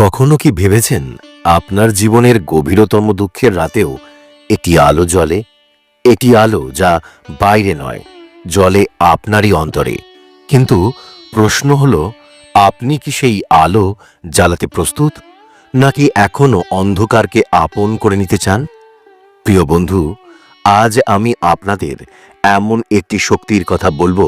কখনো কি ভেবেছেন আপনার জীবনের গভীরতম দুঃখের রাতেও একটি আলো জ্বলে? এটি আলো যা বাইরে নয় জলে আপনারই অন্তরে। কিন্তু প্রশ্ন হল, আপনি কি সেই আলো জ্বালাতে প্রস্তুত? নাকি এখনও অন্ধকারকে আপন করে নিতে চান? প্রিয় বন্ধু, আজ আমি আপনাদের এমন একটি শক্তির কথা বলব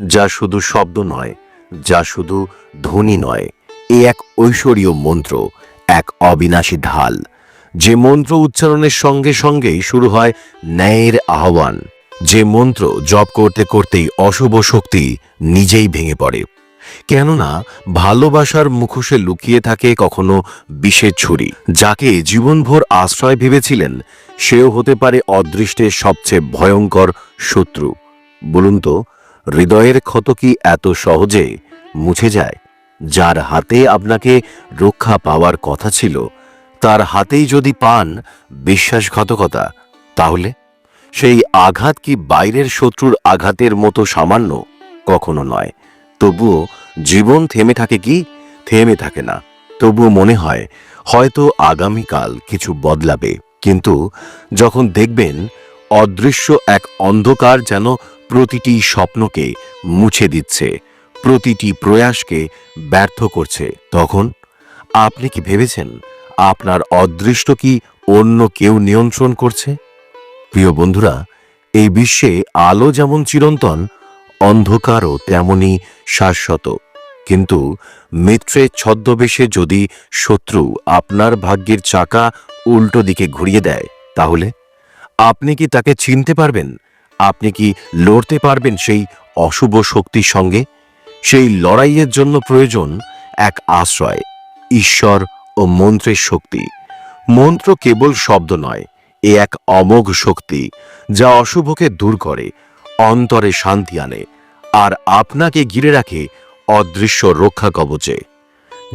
যা শুধু শব্দ নয়, যা শুধু ধ্বনি নয়। এ এক ঐশ্বরীয় মন্ত্র, এক অবিনাশী ঢাল, যে মন্ত্র উচ্চারণের সঙ্গে সঙ্গেই শুরু হয় ন্যায়ের আহ্বান। যে মন্ত্র জপ করতে করতেই অশুভ শক্তি নিজেই ভেঙে পড়ে। কেননা, ভালোবাসার মুখোশে লুকিয়ে থাকে কখনো বিষের ছুরি। যাকে জীবনভর আশ্রয় ভেবেছিলেন, সেও হতে পারে অদৃষ্টের সবচেয়ে ভয়ঙ্কর শত্রু। বলুন তো, হৃদয়ের ক্ষত কি এত সহজে মুছে যায়? যার হাতে আপনাকে রক্ষা পাওয়ার কথা ছিল, তার হাতেই যদি পান বিশ্বাসঘাতকতা, তাহলে? সেই আঘাত কি বাইরের শত্রুর আঘাতের মতো সামান্য? কখনো নয়। তবুও জীবন থেমে থাকে কি? থেমে থাকে না। তবুও মনে হয়, হয়তো আগামীকাল কিছু বদলাবে। কিন্তু যখন দেখবেন, অদৃশ্য এক অন্ধকার যেন প্রতিটি স্বপ্নকে মুছে দিচ্ছে। প্রতিটি প্রয়াসকে ব্যর্থ করছে। তখন আপনি কি ভেবেছেন আপনার অদৃষ্ট কি অন্য কেউ নিয়ন্ত্রণ করছে? প্রিয় বন্ধুরা, এই বিশ্বে আলো যেমন চিরন্তন, অন্ধকারও তেমনি শাশ্বত। কিন্তু মিত্রের ছদ্মবেশে যদি শত্রু আপনার ভাগ্যের চাকা উল্টো দিকে ঘুরিয়ে দেয়, তাহলে? আপনি কি তাকে চিনতে পারবেন? আপনি কি লড়তে পারবেন সেই অশুভ শক্তির সঙ্গে? সেই লড়াইয়ের জন্য প্রয়োজন এক আশ্রয়, ঈশ্বর ও মন্ত্রের শক্তি। মন্ত্র কেবল শব্দ নয়, এ এক অমোঘ শক্তি, যা অশুভকে দূর করে, অন্তরে শান্তি আনে, আর আপনাকে ঘিরে রাখে অদৃশ্য রক্ষা কবচে।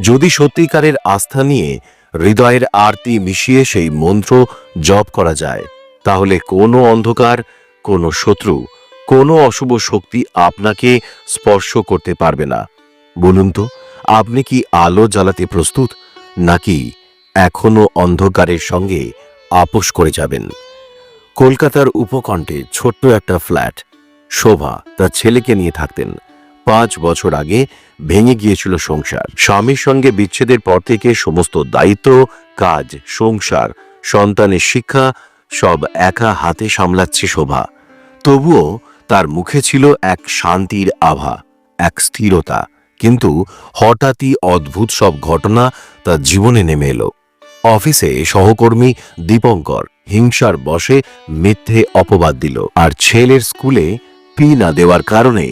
যদি সত্যিকারের আস্থা নিয়ে হৃদয়ের আরতি মিশিয়ে সেই মন্ত্র জপ করা যায়, তাহলে কোনো অন্ধকার, কোনো শত্রু কোনো অশুভ শক্তি আপনাকে স্পর্শ করতে পারবে না। বলুন তো, আপনি কি আলো জ্বালাতে প্রস্তুত, নাকি এখনও অন্ধকারের সঙ্গে আপোষ করে যাবেন? কলকাতার উপকণ্ঠে ছোট্ট একটা ফ্ল্যাট, শোভা তার ছেলেকে নিয়ে থাকতেন। পাঁচ বছর আগে ভেঙে গিয়েছিল সংসার। স্বামীর সঙ্গে বিচ্ছেদের পর থেকে সমস্ত দায়িত্ব, কাজ, সংসার, সন্তানের শিক্ষা সব একা হাতে সামলাচ্ছে শোভা। তবুও তার মুখে ছিল এক শান্তির আভা, এক স্থিরতা। কিন্তু হঠাৎই অদ্ভুত সব ঘটনা তার জীবনে নেমে এলো। অফিসে সহকর্মী দীপঙ্কর হিংসার বশে মিথ্যে অপবাদ দিল আর ছেলের স্কুলে পি না দেওয়ার কারণে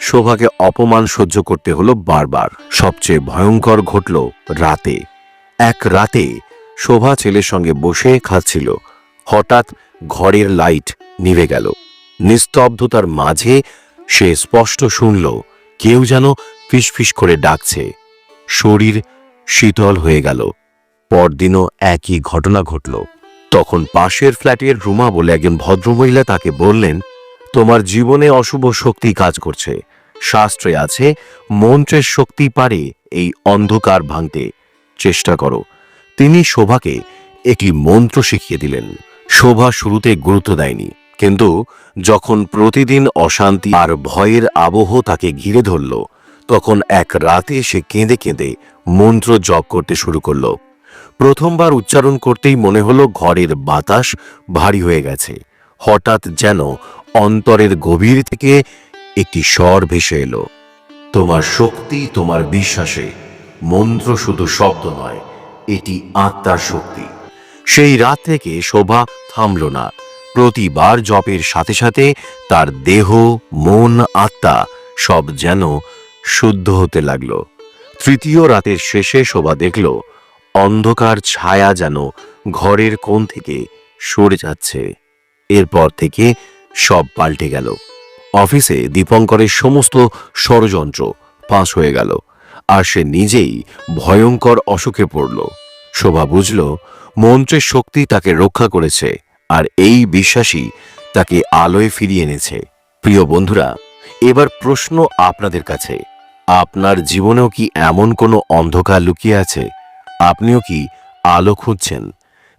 শোভাকে অপমান সহ্য করতে হলো বারবার। সবচেয়ে ভয়ঙ্কর ঘটল রাতে। এক রাতে শোভা ছেলের সঙ্গে বসে খাচ্ছিল। হঠাৎ ঘরের লাইট নিভে গেল। নিস্তব্ধতার মাঝে সে স্পষ্ট শুনল, কেউ যেন ফিসফিস করে ডাকছে। শরীর শীতল হয়ে গেল। পরদিনও একই ঘটনা ঘটল। তখন পাশের ফ্ল্যাটের রুমা বলে একজন ভদ্রমহিলা তাকে বললেন, তোমার জীবনে অশুভ শক্তি কাজ করছে। শাস্ত্রে আছে, মন্ত্রের শক্তি পারে এই অন্ধকার ভাঙতে। চেষ্টা করো। তিনি শোভাকে একটি মন্ত্র শিখিয়ে দিলেন। শোভা শুরুতে গুরুত্ব দেয়নি। কিন্তু যখন প্রতিদিন অশান্তি আর ভয়ের আবহ তাকে ঘিরে ধরল, তখন এক রাতে সে কেঁদে কেঁদে মন্ত্র জপ করতে শুরু করল। প্রথমবার উচ্চারণ করতেই মনে হলো ঘরের বাতাস ভারী হয়ে গেছে। হঠাৎ যেন অন্তরের গভীর থেকে একটি স্বর ভেসে এলো। তোমার শক্তি, তোমার বিশ্বাসে মন্ত্র শুধু শব্দ নয়, এটি আত্মার শক্তি। সেই রাত থেকে শোভা থামল না। প্রতিবার জপের সাথে সাথে তার দেহ, মন, আত্মা সব যেন শুদ্ধ হতে লাগল। তৃতীয় রাতের শেষে শোভা দেখল, অন্ধকার ছায়া যেন ঘরের কোণ থেকে সরে যাচ্ছে। এরপর থেকে সব পাল্টে গেল। অফিসে দীপঙ্করের সমস্ত ষড়যন্ত্র পাশ হয়ে গেল, আর সে নিজেই ভয়ঙ্কর অসুখে পড়ল। শোভা বুঝল, মন্ত্রের শক্তি তাকে রক্ষা করেছে। আর এই বিশ্বাসই তাকে আলোয় ফিরিয়ে এনেছে। প্রিয় বন্ধুরা, এবার প্রশ্ন আপনাদের কাছে। আপনার জীবনেও কি এমন কোনো অন্ধকার লুকিয়ে আছে? আপনিও কি আলো খুঁজছেন?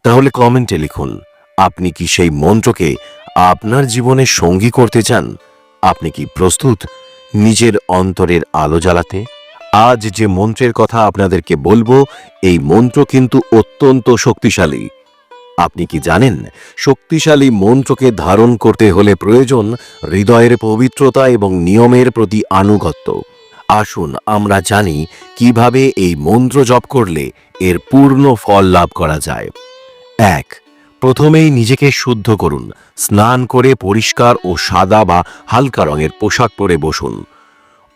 তাহলে কমেন্টে লিখুন, আপনি কি সেই মন্ত্রকে আপনার জীবনে সঙ্গী করতে চান? আপনি কি প্রস্তুত নিজের অন্তরের আলো জ্বালাতে? আজ যে মন্ত্রের কথা আপনাদেরকে বলব, এই মন্ত্র কিন্তু অত্যন্ত শক্তিশালী। আপনি কি জানেন? শক্তিশালী মন্ত্রকে ধারণ করতে হলে প্রয়োজন হৃদয়ের পবিত্রতা এবং নিয়মের প্রতি আনুগত্য। আসুন আমরা জানি কীভাবে এই মন্ত্র জপ করলে এর পূর্ণ ফল লাভ করা যায়। এক, প্রথমেই নিজেকে শুদ্ধ করুন। স্নান করে পরিষ্কার ও সাদা বা হালকা রঙের পোশাক পরে বসুন।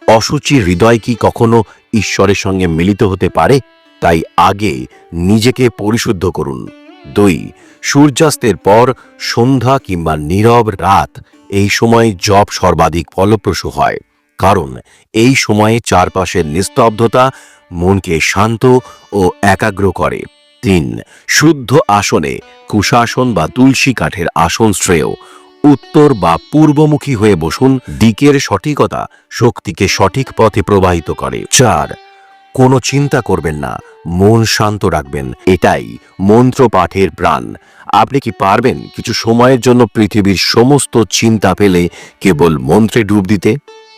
অসুচি হৃদয় কি কখনো ঈশ্বরের সঙ্গে মিলিত হতে পারে? তাই আগে নিজেকে পরিশুদ্ধ করুন। দুই, সূর্যাস্তের পর সন্ধ্যা কিংবা নীরব রাত, এই সময় জপ সর্বাধিক ফলপ্রসূ হয়। কারণ এই সময়ে চারপাশের নিস্তব্ধতা মনকে শান্ত ও একাগ্র করে। তিন, শুদ্ধ আসনে কুশাসন বা তুলসী কাঠের আসন শ্রেয়। উত্তর বা পূর্বমুখী হয়ে বসুন, দিকের সঠিকতা শক্তিকে সঠিক পথে প্রবাহিত করে। চার কোনো চিন্তা করবেন না, মন শান্ত রাখবেন, এটাই মন্ত্র পাঠের প্রাণ। আপনি কি পারবেন কিছু সময়ের জন্য পৃথিবীর সমস্ত চিন্তা ফেলে কেবল মন্ত্রে ডুব দিতে?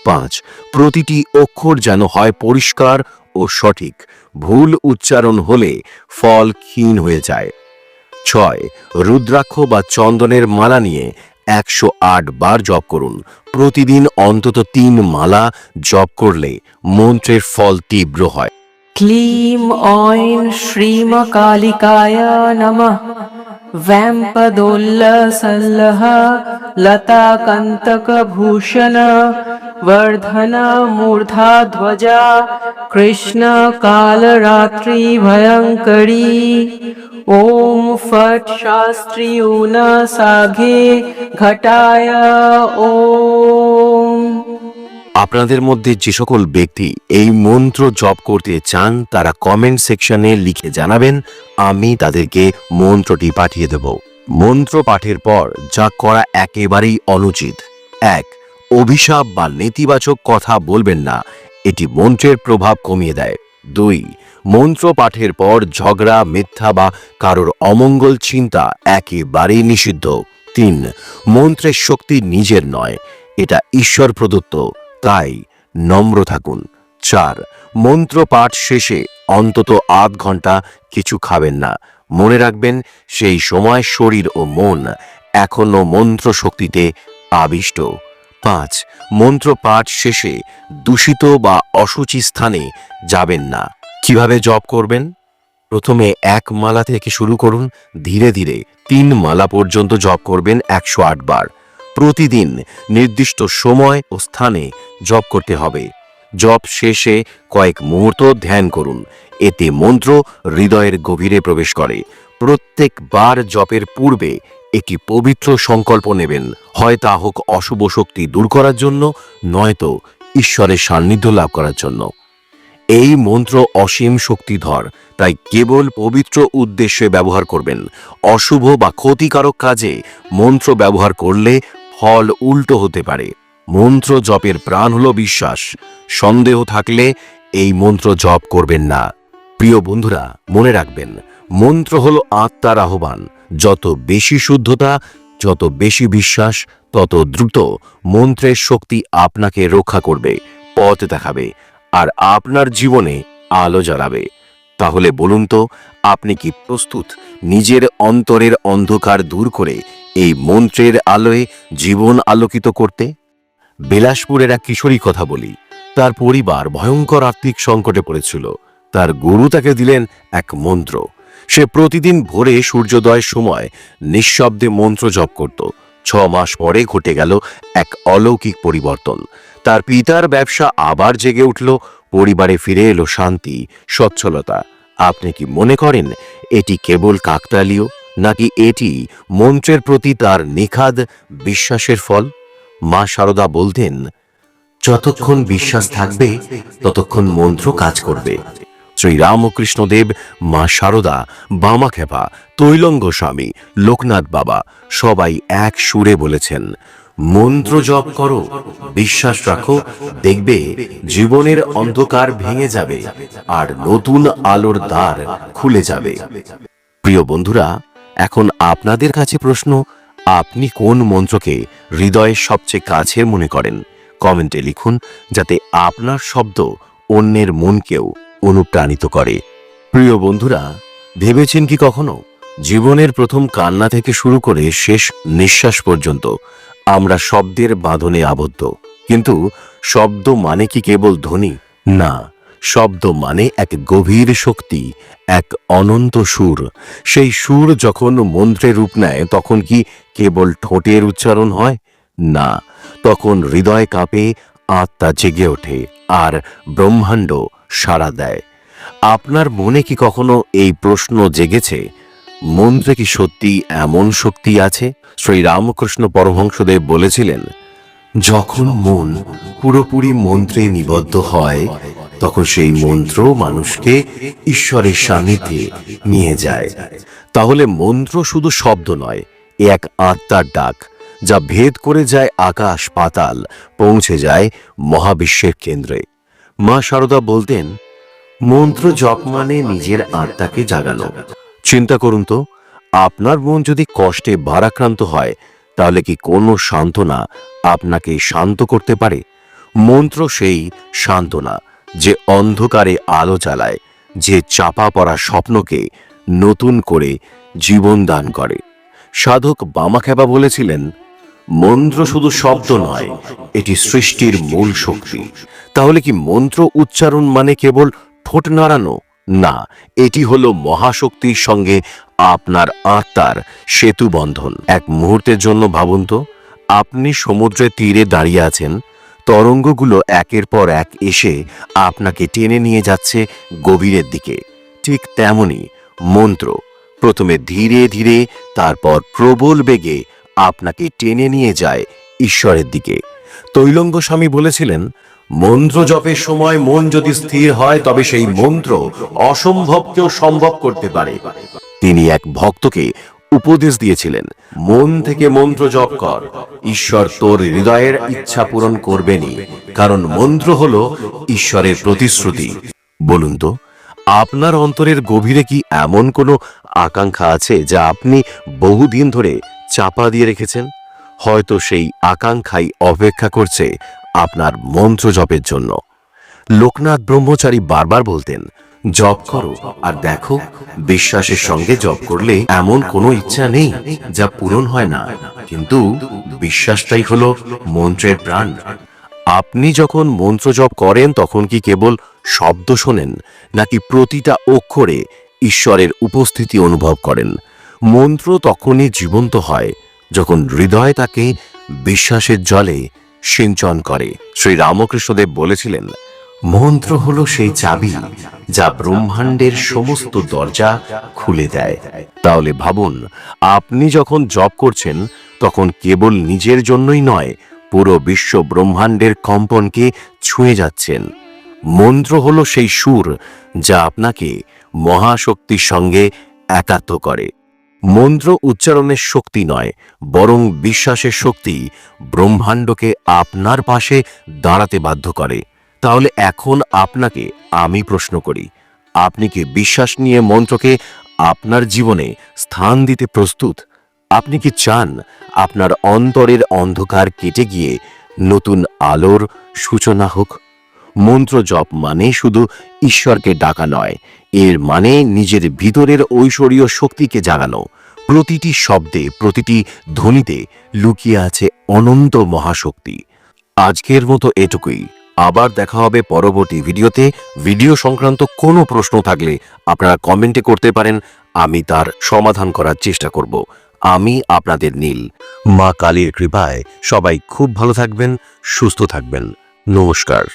পাঁচ, প্রতিটি অক্ষর যেন হয় পরিষ্কার ও সঠিক। ভুল উচ্চারণ হলে ফল ক্ষীণ হয়ে যায়। ছয়, রুদ্রাক্ষ বা চন্দনের মালা নিয়ে একশো আট বার জপ করুন। প্রতিদিন অন্তত তিন মালা জপ করলে মন্ত্রের ফল তীব্র হয়। ক্লিম ঐন শ্রীম কালিকায় নম। ভ্যাম্পদোল্ল সল্লহ লতা কন্তক ভূষণ वर्धना मूर्धाध्वजा कृष्णकालरात्रिभयङ्करी ॐ फट् शास्त्री ऊन साघे घटाय ॐ আপনাদের মধ্যে যে সকল ব্যক্তি এই মন্ত্র জপ করতে চান তারা কমেন্ট সেকশনে লিখে জানাবেন আমি তাদেরকে মন্ত্রটি পাঠিয়ে দেব মন্ত্র পাঠের পর যা করা একেবারেই অনুচিত এক অভিশাপ বা নেতিবাচক কথা বলবেন না। এটি মন্ত্রের প্রভাব কমিয়ে দেয়। দুই, মন্ত্র পাঠের পর ঝগড়া, মিথ্যা বা কারোর অমঙ্গল চিন্তা একেবারেই নিষিদ্ধ। তিন, মন্ত্রের শক্তি নিজের নয়, এটা ঈশ্বর প্রদত্ত, তাই নম্র থাকুন। চার, মন্ত্র পাঠ শেষে অন্তত আধ ঘণ্টা কিছু খাবেন না। মনে রাখবেন, সেই সময় শরীর ও মন এখনও মন্ত্র শক্তিতে আবিষ্ট। পাঁচ। মন্ত্র পাঠ শেষে দূষিত বা অসুচি স্থানে যাবেন না। কীভাবে জপ করবেন? প্রথমে এক মালা থেকে শুরু করুন। ধীরে ধীরে তিন মালা পর্যন্ত জপ করবেন একশো আট বার। প্রতিদিন নির্দিষ্ট সময় ও স্থানে জপ করতে হবে। জপ শেষে কয়েক মুহূর্ত ধ্যান করুন। এতে মন্ত্র হৃদয়ের গভীরে প্রবেশ করে। প্রত্যেকবার জপের পূর্বে একটি পবিত্র সংকল্প নেবেন। হয় তা হোক অশুভ শক্তি দূর করার জন্য, নয়তো ঈশ্বরের সান্নিধ্য লাভ করার জন্য। এই মন্ত্র অসীম শক্তিধর, তাই কেবল পবিত্র উদ্দেশ্যে ব্যবহার করবেন। অশুভ বা ক্ষতিকারক কাজে মন্ত্র ব্যবহার করলে ফল উল্টো হতে পারে। মন্ত্র জপের প্রাণ হল বিশ্বাস। সন্দেহ থাকলে এই মন্ত্র জপ করবেন না। প্রিয় বন্ধুরা, মনে রাখবেন, মন্ত্র হল আত্মার আহ্বান। যত বেশি শুদ্ধতা, যত বেশি বিশ্বাস, তত দ্রুত মন্ত্রের শক্তি আপনাকে রক্ষা করবে, পথ দেখাবে আর আপনার জীবনে আলো জ্বালাবে। তাহলে বলুন তো, আপনি কি প্রস্তুত নিজের অন্তরের অন্ধকার দূর করে এই মন্ত্রের আলোয় জীবন আলোকিত করতে? বিলাসপুরের এক কিশোরী কথা বলি, তার পরিবার ভয়ঙ্কর আর্থিক সংকটে পড়েছিল, তার গুরু তাকে দিলেন এক মন্ত্র। সে প্রতিদিন ভোরে সূর্যোদয়ের সময় নিঃশব্দে মন্ত্র জপ করত। ছ মাস পরে ঘটে গেল এক অলৌকিক পরিবর্তন। তার পিতার ব্যবসা আবার জেগে উঠল, পরিবারে ফিরে এলো শান্তি, সচ্ছলতা। আপনি কি মনে করেন এটি কেবল কাকতালীয়, নাকি এটি মন্ত্রের প্রতি তার নিখাদ বিশ্বাসের ফল? মা সারদা বলতেন, যতক্ষণ বিশ্বাস থাকবে, ততক্ষণ মন্ত্র কাজ করবে। শ্রী রামকৃষ্ণদেব মা সারদা, বামা খেপা, তৈলঙ্গ স্বামী, লোকনাথ বাবা, সবাই এক সুরে বলেছেন, মন্ত্র জপ করো, বিশ্বাস রাখো, দেখবে জীবনের অন্ধকার ভেঙে যাবে, আর নতুন আলোর দ্বার খুলে যাবে। প্রিয় বন্ধুরা, এখন আপনাদের কাছে প্রশ্ন, আপনি কোন মন্ত্রকে হৃদয়ের সবচেয়ে কাছের মনে করেন? কমেন্টে লিখুন, যাতে আপনার শব্দ অন্যের মনকেও অনুপ্রাণিত করে। প্রিয় বন্ধুরা, ভেবেছেন কি কখনো? জীবনের প্রথম কান্না থেকে শুরু করে শেষ নিঃশ্বাস পর্যন্ত আমরা শব্দের বাঁধনে আবদ্ধ। কিন্তু শব্দ মানে কি কেবল ধ্বনি? না, শব্দ মানে এক গভীর শক্তি, এক অনন্ত সুর। সেই সুর যখন মন্ত্রে রূপ নেয়, তখন কি কেবল ঠোঁটের উচ্চারণ হয়? না, তখন হৃদয় কাঁপে, আত্মা জেগে ওঠে, আর ব্রহ্মাণ্ড সাড়া দেয়। আপনার মনে কি কখনো এই প্রশ্ন জেগেছে? মন্ত্রে কি সত্যি এমন শক্তি আছে? শ্রী রামকৃষ্ণ পরমহংসদেব বলেছিলেন, যখন মন পুরোপুরি মন্ত্রে নিবদ্ধ হয়, তখন সেই মন্ত্র মানুষকে ঈশ্বরের সান্নিধ্যে নিয়ে যায়। তাহলে মন্ত্র শুধু শব্দ নয় এক আত্মার ডাক, যা ভেদ করে যায় আকাশ পাতাল, পৌঁছে যায় মহাবিশ্বের কেন্দ্রে। মা সারদা বলতেন, মন্ত্র জপ মানে নিজের আত্মাকে জাগানো। চিন্তা করুন তো, আপনার মন যদি কষ্টে ভারাক্রান্ত হয়, তাহলে কি কোনো সান্ত্বনা আপনাকে শান্ত করতে পারে? মন্ত্র সেই সান্ত্বনা যে অন্ধকারে আলো জ্বালায়, যে চাপা পড়া স্বপ্নকে নতুন করে জীবন দান করে। সাধক বামাখ্যাপা বলেছিলেন, মন্ত্র শুধু শব্দ নয়, এটি সৃষ্টির মূল শক্তি। তাহলে কি মন্ত্র উচ্চারণ মানে কেবল ঠোঁট নাড়ানো? না, এটি হলো মহাশক্তির সঙ্গে আপনার আত্মার সেতু বন্ধন। এক মুহূর্তের জন্য ভাবুন তো, আপনি সমুদ্রের তীরে দাঁড়িয়ে আছেন, তরঙ্গগুলো একের পর এক এসে আপনাকে টেনে নিয়ে যাচ্ছে গভীরের দিকে। ঠিক তেমনি মন্ত্র, প্রথমে ধীরে ধীরে, তারপর প্রবল বেগে আপনাকে টেনে নিয়ে যায় ঈশ্বরের দিকে। তৈলঙ্গ স্বামী বলেছিলেন মন্ত্র জপের সময় মন যদি স্থির হয়, তবে সেই মন্ত্র অসম্ভবকেও সম্ভব করতে পারে। তিনি এক ভক্তকে উপদেশ দিয়েছিলেন, মন থেকে মন্ত্র জপ কর, ঈশ্বর তোর হৃদয়ের ইচ্ছা পূরণ করবেনই, কারণ মন্ত্র হলো ঈশ্বরের প্রতিশ্রুতি। বলুন তো, আপনার অন্তরের গভীরে কি এমন কোনো আকাঙ্ক্ষা আছে যা আপনি বহুদিন ধরে চাপা দিয়ে রেখেছেন? হয়তো সেই আকাঙ্ক্ষাই অপেক্ষা করছে আপনার মন্ত্র জপের জন্য। লোকনাথ ব্রহ্মচারী বারবার বলতেন, জপ করো আর দেখো, বিশ্বাসের সঙ্গে জপ করলে এমন কোনো ইচ্ছা নেই যা পূরণ হয় না। কিন্তু বিশ্বাসটাই হলো মন্ত্রের প্রাণ। আপনি যখন মন্ত্র জপ করেন, তখন কি কেবল শব্দ শোনেন, নাকি প্রতিটা অক্ষরে ঈশ্বরের উপস্থিতি অনুভব করেন? মন্ত্র তখনই জীবন্ত হয়, যখন হৃদয় তাকে বিশ্বাসের জলে সিঞ্চন করে। শ্রী রামকৃষ্ণদেব বলেছিলেন, মন্ত্র হলো সেই চাবি যা ব্রহ্মাণ্ডের সমস্ত দরজা খুলে দেয়। তাহলে ভাবুন, আপনি যখন জপ করছেন, তখন কেবল নিজের জন্যই নয়, পুরো বিশ্ব ব্রহ্মাণ্ডের কম্পনকে ছুঁয়ে যাচ্ছেন। মন্ত্র হলো সেই সুর যা আপনাকে মহাশক্তির সঙ্গে একাত্ম করে। মন্ত্র উচ্চারণের শক্তি নয়, বরং বিশ্বাসের শক্তি ব্রহ্মাণ্ডকে আপনার পাশে দাঁড়াতে বাধ্য করে। তাহলে এখন আপনাকে আমি প্রশ্ন করি, আপনি কি বিশ্বাস নিয়ে মন্ত্রকে আপনার জীবনে স্থান দিতে প্রস্তুত? আপনি কি চান আপনার অন্তরের অন্ধকার কেটে গিয়ে নতুন আলোর সূচনা হোক? মন্ত্র জপ মানে শুধু ঈশ্বরকে ডাকা নয়, এর মানে নিজের ভিতরের ঐশ্বরীয় শক্তিকে জাগানো। প্রতিটি শব্দে, প্রতিটি ধ্বনিতে লুকিয়ে আছে অনন্ত মহাশক্তি। আজকের মতো এটুকুই। আবার দেখা হবে পরবর্তী ভিডিওতে। ভিডিও সংক্রান্ত কোনো প্রশ্ন থাকলে আপনারা কমেন্টে করতে পারেন, আমি তার সমাধান করার চেষ্টা করব। আমি আপনাদের নীল। মা কালীর কৃপায় সবাই খুব ভালো থাকবেন, সুস্থ থাকবেন। নমস্কার।